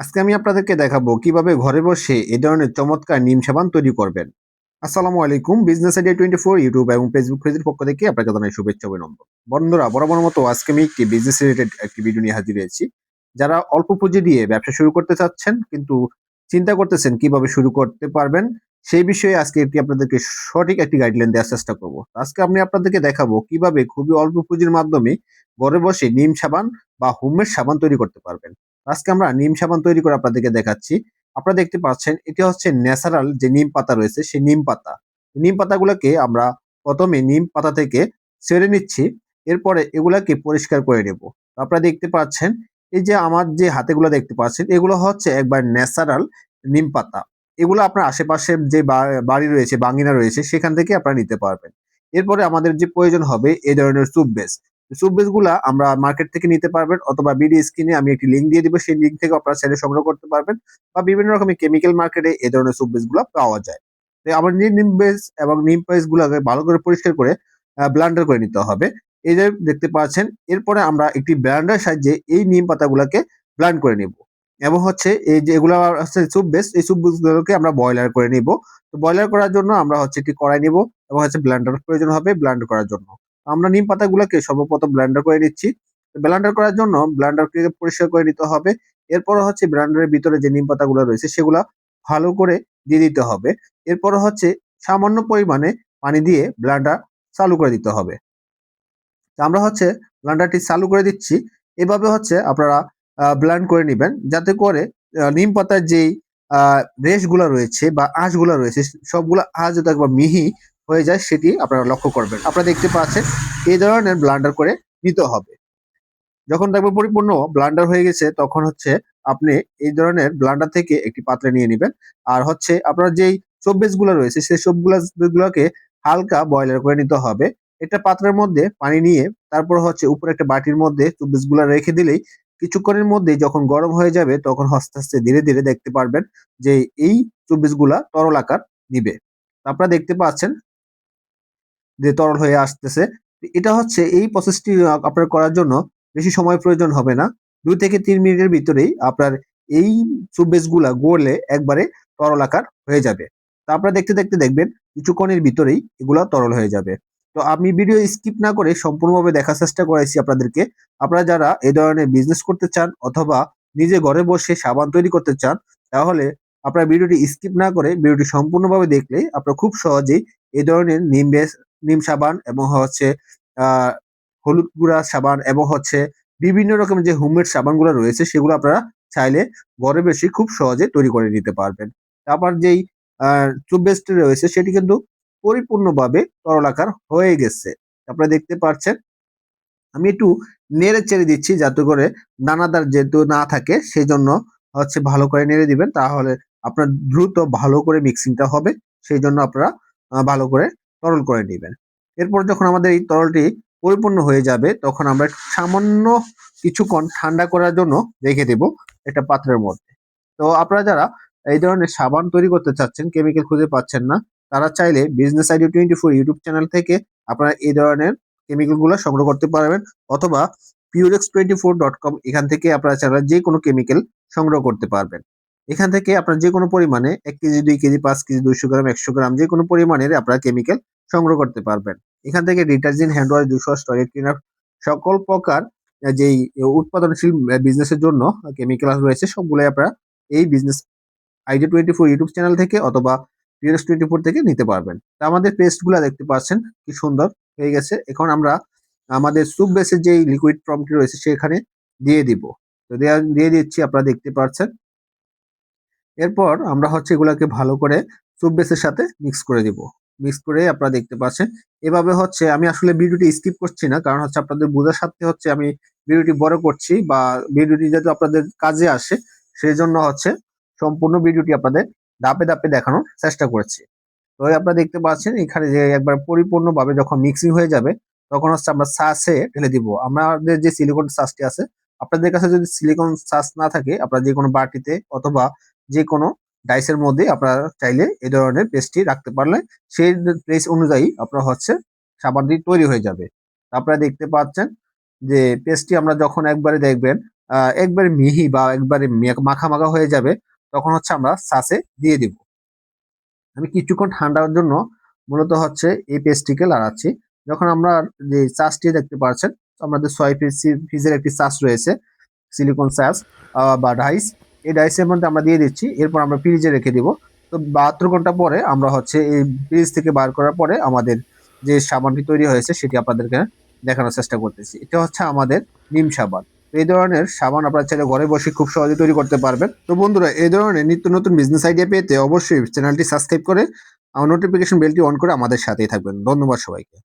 আজকে আমি আপনাদেরকে দেখাবো কীভাবে ঘরে বসে এ ধরনের চমৎকার নিম সাবান তৈরি করবেন। আসসালামু আলাইকুম business idea twenty four YouTube এবং ফেসবুক পেজের পক্ষ থেকে আপনাকে জানাই শুভেচ্ছা অভিনন্দন। বন্ধুরা, বরাবর মতো আজকে আমি একটি বিজনেস রিলেটেড একটি ভিডিও নিয়ে হাজির হয়েছি। যারা অল্প পুঁজি দিয়ে ব্যবসা শুরু করতে চাচ্ছেন কিন্তু চিন্তা করতেছেন কীভাবে শুরু করতে পারবেন, সেই বিষয়ে আজকে একটি আপনাদেরকে সঠিক একটি গাইডলাইন দেওয়ার চেষ্টা করব। আজকে আমি আপনাদেরকে দেখাবো কীভাবে খুবই অল্প পুঁজির মাধ্যমে ঘরে বসে নিম সাবান বা হোমমেড সাবান তৈরি করতে পারবেন। আজকে আমরা নিম সাবান তৈরি করে আপনাদেরকে দেখাচ্ছি। আপনারা দেখতে পাচ্ছেন, এটি হচ্ছে ন্যাচারাল যে নিম পাতা রয়েছে, সেই নিম পাতা। নিম পাতাগুলোকে আমরা প্রথমে নিম পাতা থেকে ছেড়ে নিচ্ছি, এরপরে এগুলাকে পরিষ্কার করে নেব। আপনারা দেখতে পাচ্ছেন, এই যে আমার যে হাতেগুলো দেখতে পাচ্ছেন, এগুলো হচ্ছে একবার ন্যাচারাল নিম পাতা। এগুলো আপনার আশেপাশে যে বাড়ি রয়েছে, বাঙ্গিনা রয়েছে, সেখান থেকে আপনারা নিতে পারবেন। এরপরে আমাদের যে প্রয়োজন হবে এই ধরনের সুপ বেস। সুপ বেসগুলা আমরা মার্কেট থেকে নিতে পারবেন অথবা বিডি স্ক্রিনে আমি একটি লিঙ্ক দিয়ে দিব, সেই লিঙ্ক থেকে আপনারা ছেলে সংগ্রহ করতে পারবেন বা বিভিন্ন রকমের কেমিক্যাল মার্কেটে এই ধরনের সুপ বেসগুলা পাওয়া যায়। আমার নিম বেস এবং নিম পেস গুলাকে ভালো করে পরিষ্কার করে ব্লান্ডার করে নিতে হবে। এই যে দেখতে পাচ্ছেন, এরপরে আমরা একটি ব্লান্ডার সাহায্যে এই নিম পাতাগুলোকে ব্লান্ড করে নিব। এবং হচ্ছে এই যে এগুলো হচ্ছে বেস এই সুপ গুলোকে আমরা বয়লার করে নিব। তো বয়লার করার জন্য আমরা হচ্ছে একটি কড়াই নিব এবং হচ্ছে ব্লান্ডার প্রয়োজন হবে ব্লান্ড করার জন্য। আমরা নিম পাতাগুলোকে সর্বপ্রথম ব্লেন্ডার করে নিচ্ছি। ব্লেন্ডার করার জন্য ব্লেন্ডারকে পরিষ্কার করে নিতে হবে। এরপর হচ্ছে ব্লেন্ডারের ভিতরে যে নিম পাতাগুলো রয়েছে সেগুলা ভালো করে দিয়ে দিতে হবে। এরপর হচ্ছে সামান্য পরিমাণে পানি দিয়ে ব্লেন্ডার চালু করে দিতে হবে। আমরা হচ্ছে ব্লেন্ডারটি চালু করে দিচ্ছি। এভাবে হচ্ছে আপনারা ব্লেন্ড করে নেবেন। যাতে করে নিম পাতার যেই রেশগুলো রয়েছে বা আঁশগুলো রয়েছে, সবগুলো আঁশ যাতে একবার মিহি হয়ে যায় সেটি আপনারা লক্ষ্য করবেন। আপনারা দেখতে পাচ্ছেন এই ধরনের ব্লান্ডার করে নিতে হবে। যখন দেখবেন পরিপূর্ণ ব্লান্ডার হয়ে গেছে, তখন হচ্ছে আপনি এই ধরনের ব্লান্ডার থেকে একটি পাত্রে নিয়ে নেবেন। আর হচ্ছে আপনার যেই চব্বিশগুলো রয়েছে, সেই সবগুলা গুলোকে হালকা বয়লার করে নিতে হবে। একটা পাত্রের মধ্যে পানি নিয়ে তারপর হচ্ছে উপরে একটা বাটির মধ্যে চব্বিশগুলা রেখে দিলেই কিছুক্ষণের মধ্যে যখন গরম হয়ে যাবে, তখন আস্তে আস্তে ধীরে ধীরে দেখতে পারবেন যে এই চব্বিশগুলা তরল আকার নিবে। আপনারা দেখতে পাচ্ছেন যে তরল হয়ে আসতেছে। এটা হচ্ছে এই প্রসেসটি আপনার করার জন্য বেশি সময় প্রয়োজন হবে না। দুই থেকে তিন মিনিটের ভিতরেই আপনার এই সুবেসগুলা গড়লে একবারে তরল আকার হয়ে যাবে। তা আপনারা দেখতে দেখতে দেখবেন কিছুক্ষণের ভিতরেই এগুলা তরল হয়ে যাবে। তো আমি ভিডিও স্কিপ না করে সম্পূর্ণভাবে দেখার চেষ্টা করেছি আপনাদেরকে। আপনারা যারা এই ধরনের বিজনেস করতে চান অথবা নিজে ঘরে বসে সাবান তৈরি করতে চান, তাহলে আপনারা ভিডিওটি স্কিপ না করে ভিডিওটি সম্পূর্ণভাবে দেখলে আপনারা খুব সহজেই এই ধরনের নিম বেস নিম সাবান এবং হচ্ছে হলুদ গুঁড়া সাবান এবং হচ্ছে বিভিন্ন রকমের যে হোমমেড সাবানগুলো রয়েছে সেগুলো আপনারা চাইলে ঘরে বেশি খুব সহজে তৈরি করে নিতে পারবেন। তারপর যেই টুথপেস্ট রয়েছে সেটি কিন্তু পরিপূর্ণভাবে তরলাকার হয়ে গেছে। আপনারা দেখতে পাচ্ছেন আমি একটু নেড়ে চেড়ে দিচ্ছি যাতে করে দানাদার যেহেতু না থাকে সেই জন্য হচ্ছে ভালো করে নেড়ে দিবেন। তাহলে আপনার দ্রুত ভালো করে মিক্সিংটা হবে। সেই জন্য আপনারা ভালো করে তরল করে নেবেন। এরপর যখন আমাদের এই তরলটি পরিপূর্ণ হয়ে যাবে, তখন আমরা সামান্য কিছুক্ষণ ঠান্ডা করার জন্য রেখে দেব একটা পাত্রের মধ্যে। তো আপনারা যারা এই ধরনের সাবান তৈরি করতে চাচ্ছেন, কেমিক্যাল খুঁজে পাচ্ছেন না, তারা চাইলে business ID twenty four YouTube channel থেকে আপনারা এই ধরনের কেমিক্যালগুলো সংগ্রহ করতে পারবেন অথবা Purex twenty four dot com এখান থেকে আপনারা চাইলে যে কোনো কেমিক্যাল সংগ্রহ করতে পারবেন। এখান থেকে আপনার যে কোনো পরিমাণে এক কেজি, দুই কেজি, পাঁচ কেজি, দুইশো গ্রাম, একশো গ্রাম যে কোনো পরিমাণের আপনারা কেমিক্যাল সংগ্রহ করতে পারবেন। এখান থেকে ডিটারজেন্ট হ্যান্ড ওয়াশ দুশো টয়লেট ক্লিনার সকল প্রকার যেই উৎপাদনশীল বিজনেসের জন্য কেমিক্যাল রয়েছে, সবগুলোই আপনারা এই business ID twenty four YouTube channel থেকে অথবা পিএস টোয়েন্টি ফোর থেকে নিতে পারবেন। তা আমাদের পেস্টগুলা দেখতে পাচ্ছেন, কি সুন্দর হয়ে গেছে। এখন আমরা আমাদের সুপ বেসের যেই লিকুইড ফর্মটি রয়েছে, সেখানে দিয়ে দিব। তো দিয়ে দিচ্ছি, আপনারা দেখতে পাচ্ছেন। এরপর আমরা হচ্ছে এগুলাকে ভালো করে সুপ বেসের সাথে মিক্স করে দিব। মিক্স করে আপনারা দেখতে পাচ্ছেন। এভাবে হচ্ছে আমি আসলে ভিডিওটি স্কিপ করছি না, কারণ হচ্ছে আপনাদের বোঝার সাথে হচ্ছে আমি ভিডিওটি বড় করছি বা ভিডিওটি যাতে আপনাদের কাজে আসে সেই জন্য হচ্ছে সম্পূর্ণ ভিডিওটি আপনাদের ধাপে ধাপে দেখানোর চেষ্টা করেছি। তো আপনারা দেখতে পাচ্ছেন এখানে যে একবার পরিপূর্ণভাবে যখন মিক্সিং হয়ে যাবে, তখন হচ্ছে আমরা সাসে ঢেলে দিব। আমাদের যে সিলিকন সাসটি আছে, আপনাদের কাছে যদি সিলিকন সাস না থাকে, আপনারা যে কোনো বাটিতে অথবা যে কোনো ডাইসের মধ্যে আপনারা চাইলে এই ধরনের পেস্টটি রাখতে পারলে সেই প্লেস অনুযায়ী আপনার হচ্ছে সাবানটি তৈরি হয়ে যাবে। আপনারা দেখতে পাচ্ছেন যে পেস্টটি আমরা যখন একবারে দেখবেন একবারে মিহি বা একবারে মাখা মাখা হয়ে যাবে, তখন হচ্ছে আমরা সাসে দিয়ে দিব। আমি কিছুক্ষণ ঠান্ডার জন্য মূলত হচ্ছে এই পেস্টটিকে লাগাচ্ছি যখন আমরা যে চাষটি দেখতে পাচ্ছেন, আমাদের ছয় পিস পিসের একটি চাষ রয়েছে সিলিকন চাষ বা ডাইস এই ডাইসের মধ্যে আমরা দিয়ে দিচ্ছি, এরপর আমরা ফ্রিজে রেখে দিব। তো বাহাত্তর ঘণ্টা পরে আমরা হচ্ছে এই ফ্রিজ থেকে বার করার পরে আমাদের যে সাবানটি তৈরি হয়েছে, সেটি আপনাদেরকে দেখানোর চেষ্টা করতেছি। এটা হচ্ছে আমাদের নিম সাবান। এই ধরনের সাবান আপনারা চাইলে ঘরে বসে খুব সহজে তৈরি করতে পারবেন। তো বন্ধুরা, এই ধরনের নিত্য নতুন বিজনেস আইডিয়া পেতে অবশ্যই চ্যানেলটি সাবস্ক্রাইব করে আমার নোটিফিকেশন বেলটি অন করে আমাদের সাথেই থাকবেন। ধন্যবাদ সবাইকে।